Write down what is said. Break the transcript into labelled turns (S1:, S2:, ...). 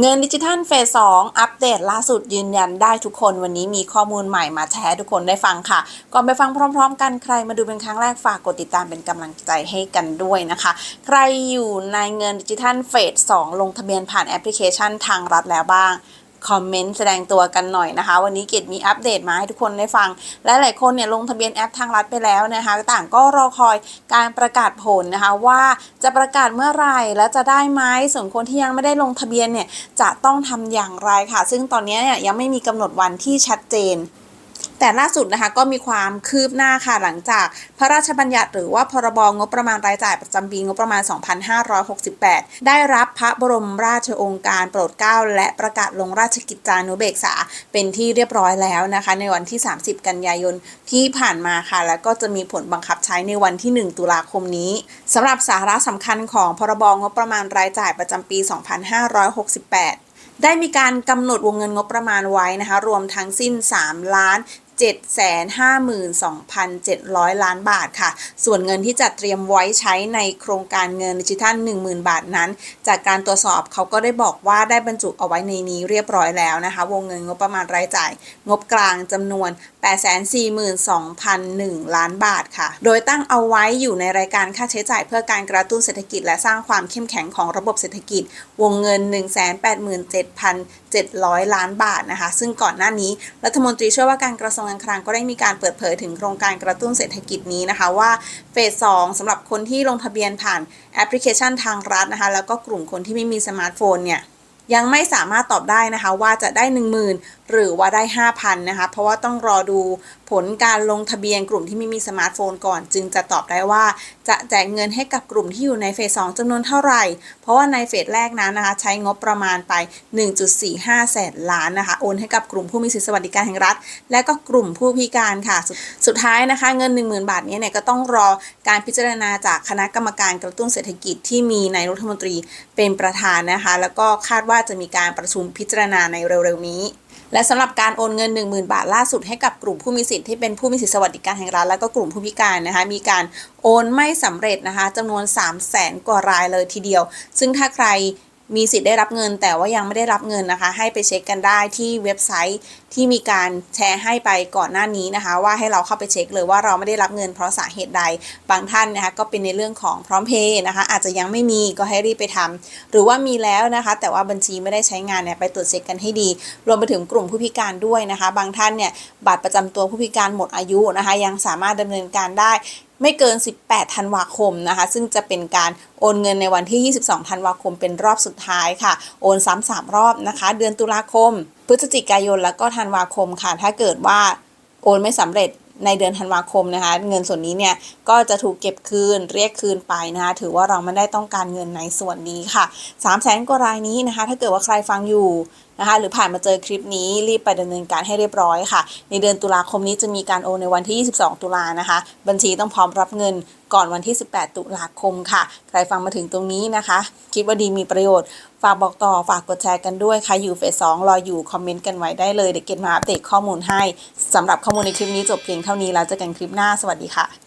S1: เงินดิจิทัลเฟส2อัปเดตล่าสุดยืนยันได้ทุกคนวันนี้มีข้อมูลใหม่มาแชร์ทุกคนได้ฟังค่ะ ก่อนไปฟังพร้อม ๆ กันใครมาดูเป็นครั้งแรกฝากกดติดตามเป็นกำลังใจให้กันด้วยนะคะ ใครอยู่ในเงินดิจิทัลเฟส2ลงทะเบียนผ่านแอปพลิเคชันทางรัฐแล้วบ้าง คอมเมนต์แสดงตัวกันหน่อยนะคะ วันนี้เกดมีอัปเดตมาให้ทุกคนได้ฟัง และหลายคนเนี่ยลงทะเบียนแอปทางรัฐไปแล้วนะคะ ต่างก็รอคอยการประกาศผลนะคะ ว่าจะประกาศเมื่อไหร่และจะได้ไหมส่วนคนที่ยังไม่ได้ลงทะเบียนเนี่ยจะต้องทำอย่างไรค่ะ ซึ่งตอนนี้เนี่ยยังไม่มีกำหนดวันที่ชัดเจน แต่ล่าสุดนะคะก็มีความคืบหน้าค่ะหลังจากพระราชบัญญัติหรือว่าพรบงบประมาณรายจ่ายประจำปีงบประมาณ 2568 ได้รับพระบรมราชโองการโปรดเกล้า และประกาศลงราชกิจจานุเบกษาเป็นที่เรียบร้อยแล้วนะคะ ในวันที่ 30 กันยายนที่ผ่านมาค่ะ แล้วก็จะมีผลบังคับใช้ในวันที่ 1 ตุลาคมนี้สำหรับสาระสำคัญของพรบงบประมาณรายจ่ายประจำปี 2568ได้มีการกำหนดวงเงินงบประมาณไว้นะคะ รวมทั้งสิ้น 3 ล้าน 752,700 ล้านบาทค่ะ ส่วนเงินที่จัดเตรียมไว้ใช้ในโครงการเงินดิจิทัล 10,000 บาทนั้น จากการตรวจสอบเขาก็ได้บอกว่าได้บรรจุเอาไว้ในนี้เรียบร้อยแล้วนะคะ วงเงินงบประมาณรายจ่าย งบกลางจำนวน 842,001 ล้านบาทค่ะ โดยตั้งเอาไว้อยู่ในรายการค่าใช้จ่ายเพื่อการกระตุ้นเศรษฐกิจ และสร้างความเข้มแข็งของระบบเศรษฐกิจ วงเงิน 187,700 ล้านบาทนะคะ ซึ่งก่อนหน้านี้รัฐมนตรีช่วยว่าการกระทรวงการคลังก็ได้มีการเปิดเผยถึงโครงการกระตุ้นเศรษฐกิจนี้นะคะว่าเฟส 2 สำหรับคนที่ลงทะเบียนผ่านแอปพลิเคชันทางรัฐนะคะ แล้วก็กลุ่มคนที่ไม่มีสมาร์ทโฟนเนี่ยยังไม่สามารถตอบได้นะคะว่าจะได้ 10,000 หรือว่าได้ 5,000 นะคะ เพราะว่าต้องรอดู ผลการลงทะเบียนกลุ่มที่ไม่มีสมาร์ทโฟนก่อน จึงจะตอบได้ว่า จะแจกเงินให้กับกลุ่มที่อยู่ในเฟส2จำนวนเท่าไหร่ เพราะว่าในเฟสแรกนั้นนะคะ ใช้งบประมาณไป 1.45 แสนล้านนะคะ โอนให้กับกลุ่มผู้มีสิทธิสวัสดิการแห่งรัฐ และก็กลุ่มผู้พิการค่ะสุดสุดท้ายนะคะ เงิน 10,000 บาทนี้เนี่ยก็ต้องรอการพิจารณาจากคณะกรรมการกระตุ้นเศรษฐกิจที่มีนายรัฐมนตรีเป็นประธานนะคะ แล้วก็คาดว่าจะมีการประชุมพิจารณาในเร็วๆนี้ และสำหรับการโอนเงิน 10,000 บาทล่าสุดให้กับกลุ่มผู้มีสิทธิ์ที่เป็นผู้มีสิทธิสวัสดิการแห่งรัฐและก็กลุ่มผู้พิการนะคะ มีการโอนไม่สำเร็จนะคะจำนวน 3 0 0แสนกว่ารายเลยทีเดียว ซึ่งถ้าใคร มีสิทธิ์ได้รับเงิน แต่ว่ายังไม่ได้รับเงินนะคะ ให้ไปเช็คกันได้ที่เว็บไซต์ที่มีการแชร์ให้ไปก่อนหน้านี้นะคะ ว่าให้เราเข้าไปเช็คเลยว่าเราไม่ได้รับเงินเพราะสาเหตุใดบางท่านนะคะก็เป็นในเรื่องของพร้อมเพย์นะคะ อาจจะยังไม่มีก็ให้รีบไปทำหรือว่ามีแล้วนะคะ แต่ว่าบัญชีไม่ได้ใช้งานเนี่ยไปตรวจเช็คกันให้ดี รวมไปถึงกลุ่มผู้พิการด้วยนะคะ บางท่านเนี่ยบัตรประจำตัวผู้พิการหมดอายุนะคะ ยังสามารถดำเนินการได้ ไม่เกิน 18 ธันวาคมนะคะ ซึ่งจะเป็นการโอนเงินในวันที่ 22 ธันวาคมเป็นรอบสุดท้ายค่ะ โอนซ้ำสามรอบนะคะ เดือนตุลาคม พฤศจิกายนแล้วก็ธันวาคมค่ะ ถ้าเกิดว่าโอนไม่สำเร็จในเดือนธันวาคมนะคะ เงินส่วนนี้เนี่ยก็จะถูกเก็บคืนเรียกคืนไปนะคะถือว่าเราไม่ได้ต้องการเงินในส่วนนี้ค่ะ3 0 0แสนกว่ารายนี้นะคะ ถ้าเกิดว่าใครฟังอยู่ นะคะ หรือผ่านมาเจอคลิปนี้รีบไปดำเนินการให้เรียบร้อยค่ะ ในเดือนตุลาคมนี้จะมีการโอนในวันที่ 22 ตุลานะคะ บัญชีต้องพร้อมรับเงินก่อนวันที่ 18 ตุลาคมค่ะ ใครฟังมาถึงตรงนี้นะคะ คิดว่าดีมีประโยชน์ ฝากบอกต่อ ฝากกดแชร์กันด้วยใครอยู่เฟสสองรออยู่ คอมเมนต์กันไว้ได้เลย เดี๋ยวเกดมาอัปเดตข้อมูลให้สำหรับข้อมูลในคลิปนี้จบเพียงเท่านี้แล้วเจอกันคลิปหน้า สวัสดีค่ะ